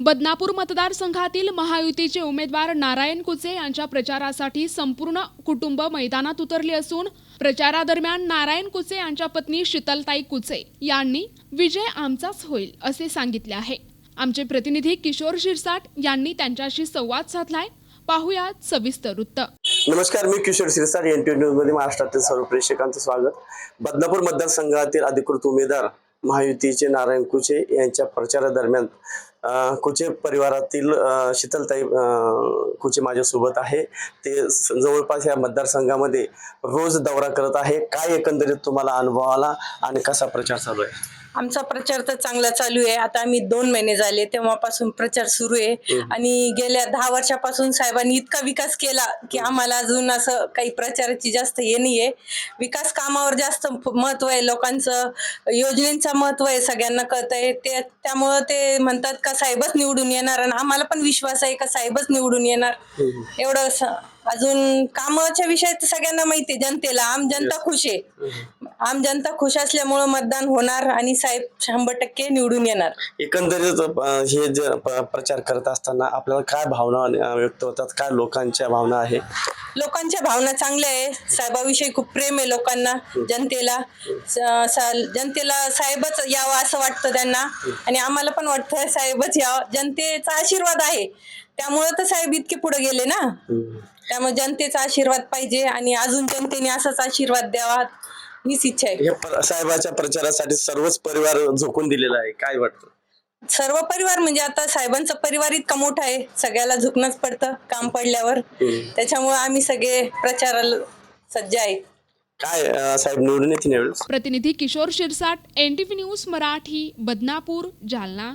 बदनापूर मतदारसंघातील महायुतीचे उमेदवार नारायण कुचे यांच्या प्रचारासाठी संपूर्ण कुटुंब मैदानात उतरले असून प्रचारादरम्यान नारायण कुचे यांच्या पत्नी शीतलताई कुचे यांनी विजय आमचाच होईल असे सांगितले आहे. आमचे प्रतिनिधी किशोर शिरसाट यांनी त्यांच्याशी संवाद साधलाय. पाहुयात सविस्तर वृत्त. नमस्कार मी किशोर शिरसाट एन टी न्यूजमध्ये महाराष्ट्रातील सर्व प्रेक्षकांचं स्वागत. बदनापूर मतदारसंघातील अधिकृत उमेदवार महायुतीचे नारायण कुचे यांच्या प्रचारादरम्यान कुचे परिवारातील शीतलताई कुचे माझ्यासोबत आहे. ते स- जवळपास या मतदारसंघामध्ये रोज दौरा करत आहे. काय एकंदरीत तुम्हाला अनुभव आला आणि कसा प्रचार चालू आहे? आमचा प्रचार तर चांगला चालू आहे. आता आम्ही दोन महिने झाले तेव्हापासून प्रचार सुरू आहे. आणि गेल्या दहा वर्षापासून साहेबांनी इतका विकास केला की आम्हाला अजून असं काही प्रचाराची जास्त हे नाहीये. विकास कामावर जास्त महत्त्व आहे लोकांचं योजनेचं महत्त्व आहे सगळ्यांना कळत आहे. ते त्यामुळं ते म्हणतात का साहेबच निवडून येणार. आणि आम्हाला पण विश्वास आहे का साहेबच निवडून येणार. एवढं अजून कामाच्या विषयात सगळ्यांना माहिती आहे जनतेला. आम जनता खुश आहे. आम जनता खुश असल्यामुळं मतदान होणार आणि साहेब शंभर टक्के निवडून येणार. एकंदरीत अं, हे जे प- प्रचार करत असताना आपल्याला काय भावना अं, व्यक्त होतात? काय लोकांच्या भावना आहे लोकांच्या भावना चांगल्या आहे साहेबाविषयी खूप प्रेम आहे लोकांना जनतेला. स- सा- जनतेला साहेबच यावं असं वाटतं त्यांना. आणि आम्हाला पण वाटतं साहेबच यावं. जनतेचा आशीर्वाद आहे. त्यामुळं तर साहेब इतके पुढे गेले ना. त्यामुळे जनतेचा आशीर्वाद पाहिजे आणि अजून जनतेने असाच आशीर्वाद द्यावा. हीच इच्छा आहे. हे प- साहेबाच्या प्रचारासाठी सर्वच परिवार झोकून दिलेला आहे. काय वाटतं? सर्व परिवार म्हणजे आता साहेबांचा परिवार इतका मोठा आहे. सगळ्याला झुकणंच पडतं काम पडल्यावर. त्याच्यामुळे आम्ही सगळे प्रचाराला सज्ज आहेत काय अं, साहेब निवडून येतील यावेळेस? प्रतिनिधी Kishor Shirsat N T V news Marathi Badnapur Jalna.